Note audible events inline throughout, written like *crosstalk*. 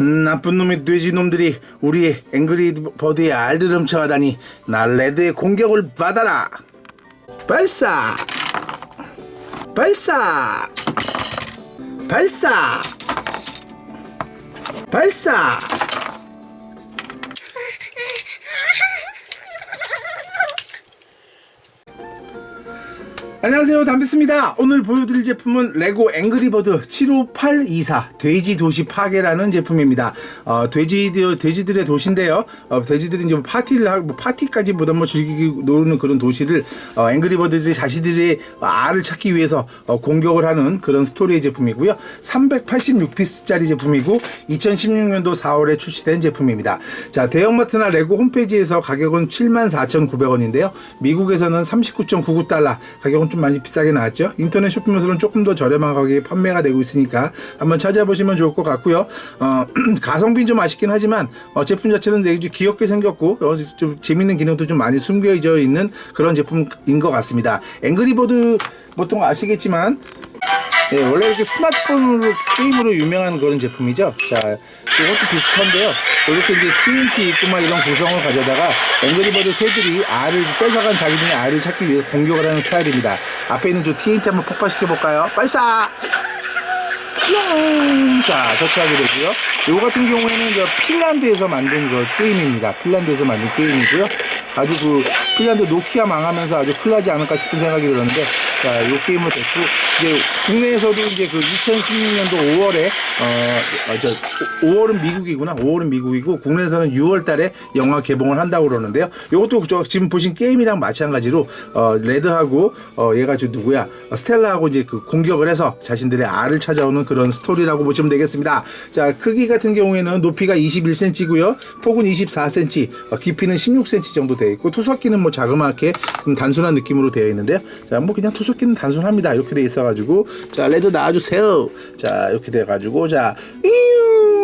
음, 나쁜 놈의 돼지 놈들이 우리 앵그리 버드의 알들 훔쳐가다니 나 레드의 공격을 받아라. 발사! 발사! 발사! 발사 안녕하세요. 담비스입니다. 오늘 보여드릴 제품은 레고 앵그리버드 75824 돼지 도시 파괴라는 제품입니다. 어, 돼지, 돼지들의 도시인데요. 어, 돼지들이 이제 뭐 파티를 하고 뭐 파티까지 보다 뭐 즐기기 노는 그런 도시를 어, 앵그리버드들이 자신들의 알을 찾기 위해서 어, 공격을 하는 그런 스토리의 제품이고요. 386피스짜리 제품이고 2016년도 4월에 출시된 제품입니다. 자 대형마트나 레고 홈페이지에서 가격은 74,900원인데요. 미국에서는 39.99달러 가격은 좀 많이 비싸게 나왔죠. 인터넷 쇼핑몰에서는 조금 더 저렴한 가격에 판매가 되고 있으니까 한번 찾아보시면 좋을 것 같고요. 어, *clears throat* 가성비는 좀 아쉽긴 하지만 어, 제품 자체는 되게 좀 귀엽게 생겼고 어, 좀 재밌는 기능도 좀 많이 숨겨져 있는 그런 제품인 것 같습니다. 앵그리버드 보통 아시겠지만 네, 원래 이렇게 스마트폰으로 게임으로 유명한 그런 제품이죠. 자, 이것도 비슷한데요. 이렇게 이제 TNT 막 이런 구성을 가져다가 앵그리버드 새들이 알을 뺏어간 자기들의 알을 찾기 위해 공격을 하는 스타일입니다. 앞에 있는 저 TNT 한번 폭발시켜 볼까요? 발사! 뿅! 자, 저치하게 되고요. 요 같은 경우에는 저 핀란드에서 만든 그 게임입니다. 핀란드에서 만든 게임이고요. 아주 그 핀란드 노키아 망하면서 아주 큰일 나지 않을까 싶은 생각이 들었는데 자, 요 게임을 됐고 이제 국내에서도 이제 그 2016년도 5월에 어, 어, 저 5월은 미국이구나. 5월은 미국이고 국내에서는 6월 달에 영화 개봉을 한다고 그러는데요. 요것도 저 지금 보신 게임이랑 마찬가지로 어, 레드하고 어, 얘가 저 누구야? 어, 스텔라하고 이제 그 공격을 해서 자신들의 알을 찾아오는 그런 스토리라고 보시면 되겠습니다. 자, 크기 같은 경우에는 높이가 21cm고요. 폭은 24cm, 어, 깊이는 16cm 정도 되어 있고 투석기는 뭐 자그맣게 좀 단순한 느낌으로 되어 있는데요. 자, 뭐 그냥 투석 기는 단순합니다. 이렇게 돼 있어가지고 자, 레드 나와주세요. 자, 이렇게 돼가지고 자, 이유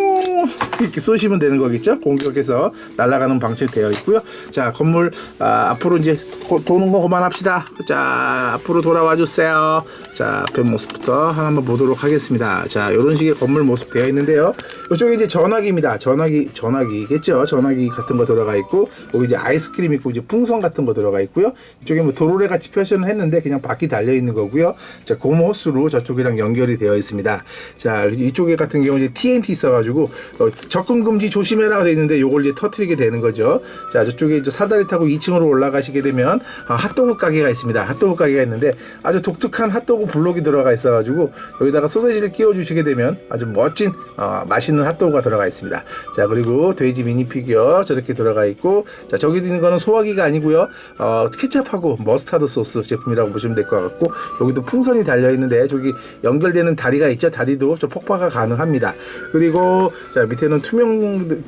이렇게 쏘시면 되는 거겠죠? 공격해서 날아가는 방식이 되어 있고요. 자, 건물 아, 앞으로 이제 고- 도는 거 그만합시다. 자, 앞으로 돌아와 주세요. 자, 앞에 모습부터 한번 보도록 하겠습니다. 자, 이런 식의 건물 모습 되어 있는데요. 이쪽에 이제 전화기입니다. 전화기, 전화기겠죠? 전화기 같은 거 들어가 있고, 여기 이제 아이스크림 있고, 이제 풍선 같은 거 들어가 있고요. 이쪽에 뭐 도로래 같이 표시는 했는데, 그냥 바퀴 달려 있는 거고요. 자, 고무 호스로 저쪽이랑 연결이 되어 있습니다. 자, 이쪽에 같은 경우 이제 TNT 있어가지고, 어, 접근 금지 조심해라 되어 있는데, 요걸 이제 터트리게 되는 거죠. 자, 저쪽에 이제 사다리 타고 2층으로 올라가시게 되면, 아, 핫도그 가게가 있습니다. 핫도그 가게가 있는데, 아주 독특한 핫도그 블록이 들어가 있어가지고, 여기다가 소세지를 끼워주시게 되면, 아주 멋진, 어, 맛있는 핫도그가 들어가 있습니다. 자, 그리고 돼지 미니 피규어 저렇게 들어가 있고, 자, 저기 있는 거는 소화기가 아니고요. 어, 케첩하고 머스타드 소스 제품이라고 보시면 될 것 같고, 여기도 풍선이 달려 있는데, 저기 연결되는 다리가 있죠. 다리도 저 폭파가 가능합니다. 그리고, 자, 밑에는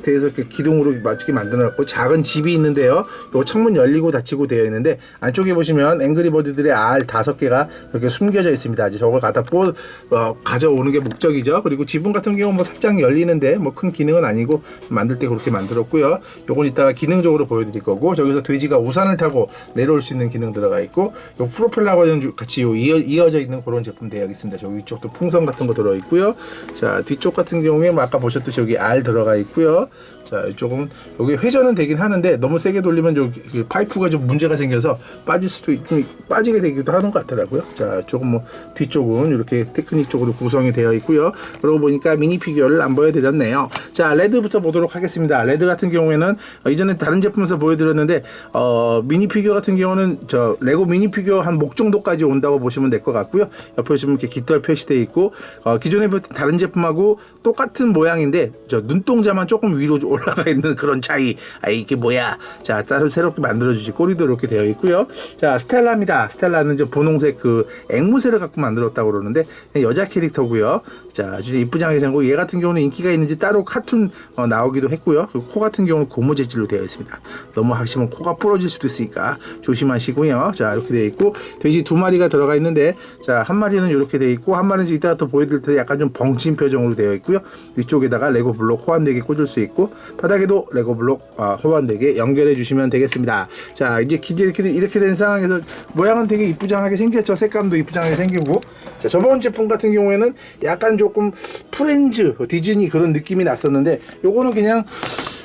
이렇게 기둥으로 맞추게 만들어놨고, 작은 집이 있는데요. 요 창문 열리고 닫히고 되어 있는데, 안쪽에 보시면 앵그리버드들의 알 다섯 개가 이렇게 숨겨져 있습니다. 이제 저걸 갖다 뽀, 어, 가져오는 게 목적이죠. 그리고 지붕 같은 경우 뭐 살짝 열리는데 뭐 큰 기능은 아니고 만들 때 그렇게 만들었고요. 요건 이따가 기능적으로 보여드릴 거고 저기서 돼지가 우산을 타고 내려올 수 있는 기능 들어가 있고 요 프로펠러가 좀 같이 요 이어, 이어 져 있는 그런 제품 되어 있습니다. 저기 이쪽도 풍선 같은 거 들어 있고요. 자 뒤쪽 같은 경우에 뭐 아까 보셨듯이 여기 알 들어가 있고요. 자 이쪽은 여기 회전은 되긴 하는데 너무 세게 돌리면 저기 그 파이프가 좀 문제가 생겨서 빠질 수도 있, 좀 빠지게 되기도 하는 것 같더라고요. 자 조금 뭐 뒤쪽은 이렇게 테크닉 쪽으로 구성이 되어 있고요. 그러고 보니까 미니 피규어를 안 보여드렸네요. 자 레드부터 보도록 하겠습니다. 레드 같은 경우에는 어, 이전에 다른 제품에서 보여드렸는데 어, 미니 피규어 같은 경우는 저 레고 미니 피규어 한 목 정도까지 온다고 보시면 될 것 같고요. 옆에 보시면 이렇게 깃털 표시되어 있고 어, 기존에 보던 다른 제품하고 똑같은 모양인데 저 눈동자만 조금 위로 올라가 있는 그런 차이. 아 이게 뭐야? 자 따로 새롭게 만들어 주시 꼬리도 이렇게 되어 있고요. 자 스텔라입니다. 스텔라는 이제 분홍색 그 앵무새를 갖고 만들었다고 그러는데 여자 캐릭터고요. 자 아주 이쁘장하게 생고 얘 같은 경우는 인기가 있는지 따로 카툰 어, 나오기도 했고요. 그리고 코 같은 경우는 고무 재질로 되어 있습니다. 너무 하시면 코가 부러질 수도 있으니까 조심하시고요. 자 이렇게 되어 있고 돼지 두 마리가 들어가 있는데 자 한 마리는 이렇게 되어 있고 한 마리는 이따가 또 보여드릴 텐데 약간 좀 벙친 표정으로 되어 있고요. 위쪽에다가 레고 블록 호환되게 꽂을 수 있고 바닥에도 레고 블록 아, 호환되게 연결해 주시면 되겠습니다. 자 이제 이렇게, 이렇게 된 상황에서 모양은 되게 이쁘장하게 생겼죠. 색감도 이쁘장하게 생기고 자 저번 제품 같은 경우에는 약간 조금 프렌즈 디즈니 그런 느낌이 났었는데 요거는 그냥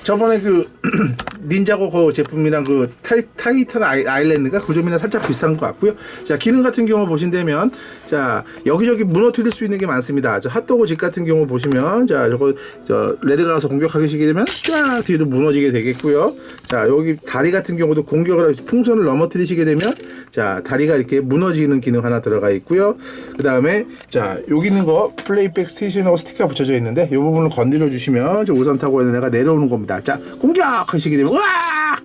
저번에 그 *clears throat* 닌자고 그 제품이랑 그 타이, 타이탄 아이, 아일랜드가 그 점이랑 살짝 비슷한 것 같고요. 자 기능 같은 경우 보신다면 자 여기저기 무너뜨릴 수 있는 게 많습니다. 저 핫도그 집 같은 경우 보시면 자 저거 저 레드가 가서 공격하기 시게 되면 쫙 뒤로 무너지게 되겠고요. 자 여기 다리 같은 경우도 공격을 하- 풍선을 넘어뜨리시게 되면 자 다리가 이렇게 무너지는 기능 하나 들어가 있고요. 그 다음에 자 여기 있는 거 플레이백 스테이션하고 스티커가 붙여져 있는데 이 부분을 건드려 주시면 저 우산 타고 있는 애가 내려오는 겁니다. 자 공격하시게 되면 와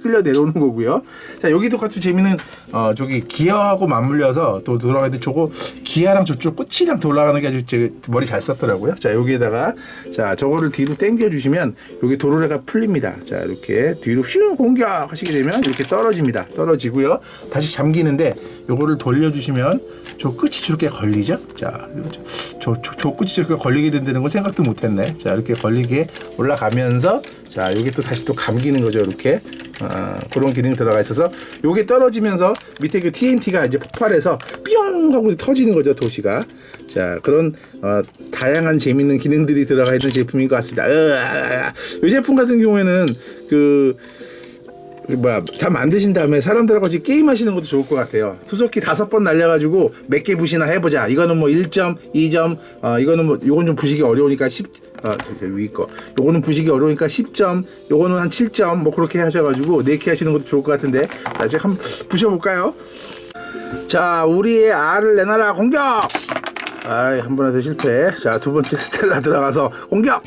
끌려 내려오는 거고요. 자 여기도 같이 재미는 어 저기 기아하고 맞물려서 또 돌아가는데 저거 기아랑 저쪽 끝이랑 돌아가는 게 아주 제 머리 잘 썼더라고요. 자 여기에다가 자 저거를 뒤로 당겨 주시면 여기 도로래가 풀립니다. 자 이렇게 뒤로 슝 공격하시게 되면 이렇게 떨어집니다. 떨어지고요. 다시 잠기는데 요거를 돌려 주시면 저 끝이 저렇게 걸리죠. 자 저, 저, 저 끝이 저렇게 걸리게 된다는 걸 생각도 못했네. 자 이렇게 걸리게 올라가면서 자 여기 또 다시 또 감기는 거죠. 이렇게 아, 그런 기능이 들어가 있어서 요게 떨어지면서 밑에 그 TNT가 이제 폭발해서 뿅 하고 터지는 거죠 도시가. 자 그런 어, 다양한 재밌는 기능들이 들어가 있는 제품인 것 같습니다. 으아, 이 제품 같은 경우에는 그그 뭐야 다 만드신 다음에 사람들하고 같이 게임 하시는 것도 좋을 것 같아요 투석기 다섯 번 날려가지고 몇 개 부시나 해보자 이거는 뭐 1점 2점 어 이거는 뭐 요건 좀 부시기 어려우니까 10 아, 위에 거. 요거는 부시기 어려우니까 10점, 요거는 한 7점, 뭐 그렇게 하셔가지고 4개 하시는 것도 좋을 것 같은데. 자, 이제 한번 부셔볼까요? 자, 우리의 알을 내놔라, 공격! 아이, 한 번에서 실패. 자, 두 번째 *laughs* 스텔라 들어가서 공격!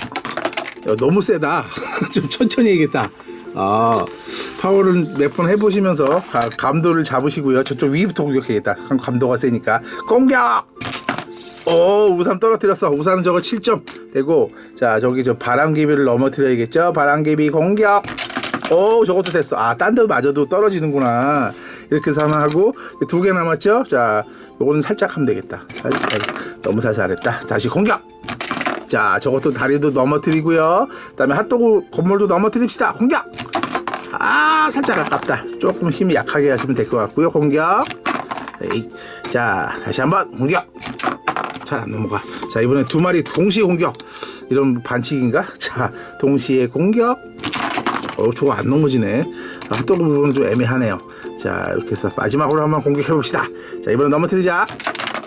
야, 너무 세다. *laughs* 좀 천천히 해야겠다. 아, 파워를 몇 번 해보시면서 가- 감도를 잡으시고요. 저쪽 위부터 공격해야겠다. 감- 감도가 세니까. 공격! 오 우산 떨어뜨렸어. 우산은 저거 7점 되고 자 저기 저 바람개비를 넘어뜨려야겠죠? 바람개비 공격! 오 저것도 됐어. 아딴 데 맞아도 떨어지는구나. 이렇게 해서 하나 하고 두 개 남았죠? 자 요거는 살짝 하면 되겠다. 살짝 너무 살살했다. 다시 공격! 자 저것도 다리도 넘어뜨리고요. 그 다음에 핫도그 건물도 넘어뜨립시다. 공격 아 살짝 아깝다 조금 힘이 약하게 하시면 될 것 같고요 공격 에이, 자 다시 한번 공격 잘 안 넘어가. 자, 이번에 두 마리 동시에 공격. 이런 반칙인가? *laughs* 자, 동시에 공격. 어, 저거 안 넘어지네. 아, 핫도그 부분은 좀 애매하네요. 자, 이렇게 해서 마지막으로 한번 공격해 봅시다. 자, 이번엔 넘어뜨리자.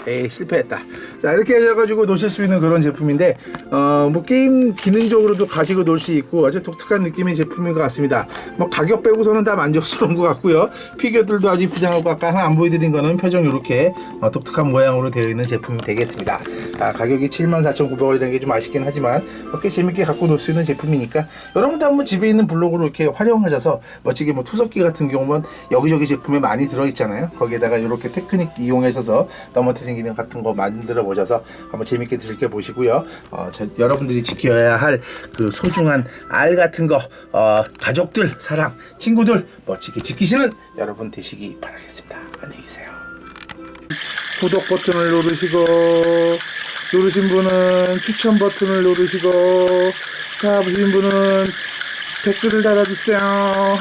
에이, 실패했다. 자, 이렇게 해가지고 노실 수 있는 그런 제품인데, 어, 뭐, 게임 기능적으로도 가지고 놀 수 있고 아주 독특한 느낌의 제품인 것 같습니다. 뭐, 가격 빼고서는 다 만족스러운 것 같고요. 피규어들도 아주 부장하고 아까 하나 안 보여드린 거는 표정 이렇게 어, 독특한 모양으로 되어 있는 제품이 되겠습니다. 아, 가격이 74,900원이라는 게 좀 아쉽긴 하지만 어, 꽤 재밌게 갖고 놀 수 있는 제품이니까 여러분도 한번 집에 있는 블록으로 이렇게 활용하셔서 멋지게 뭐 투석기 같은 경우는 여기저기 제품에 많이 들어있잖아요. 거기에다가 이렇게 테크닉 이용해서 넘어뜨리는 기능 같은 거 만들어 보 셔서 한번 재밌게 즐겨 보시고요. 어, 저, 여러분들이 지켜야 할 그 소중한 알 같은 거 어, 가족들 사랑 친구들 멋지게 지키시는 여러분 되시기 바라겠습니다. 안녕히 계세요. 구독 버튼을 누르시고 누르신 분은 추천 버튼을 누르시고 자 보신 분은 댓글을 달아주세요 *laughs*